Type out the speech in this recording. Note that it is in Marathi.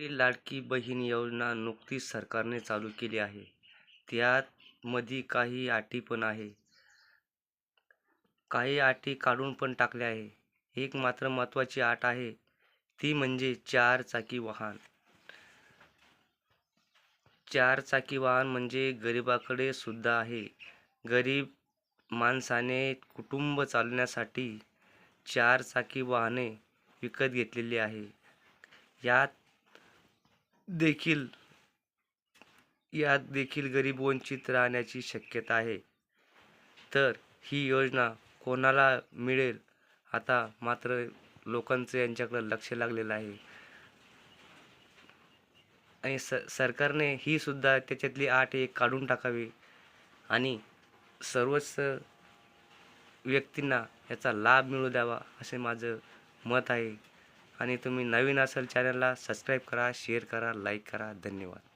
राष्ट्रीय लाडकी बहीण योजना नुकतीच सरकारने चालू केली आहे. त्यात मधी काही अटी पण आहे. काही अटी काढून पण टाकल्या आहे. एक मात्र महत्त्वाची अट आहे. ती म्हणजे चार चाकी वाहन. चार चाकी वाहन म्हणजे गरिबाकडे सुद्धा आहे. गरीब माणसाने कुटुंब चालवण्यासाठी चार चाकी वाहने विकत घेतलेली आहे. यात देखील यात देखील गरीब वंचित राहण्याची शक्यता आहे. तर ही योजना कोणाला मिळेल? आता मात्र लोकांचं यांच्याकडं लक्ष लागलेलं आहे. आणि स सरकारने ही सुद्धा त्याच्यातली आठ एक काढून टाकावी. आणि सर्वच व्यक्तींना याचा लाभ मिळू द्यावा असे माझं मत आहे. आणि तुम्ही नवीन असाल चॅनलला सबस्क्राईब करा शेअर करा लाईक करा. धन्यवाद.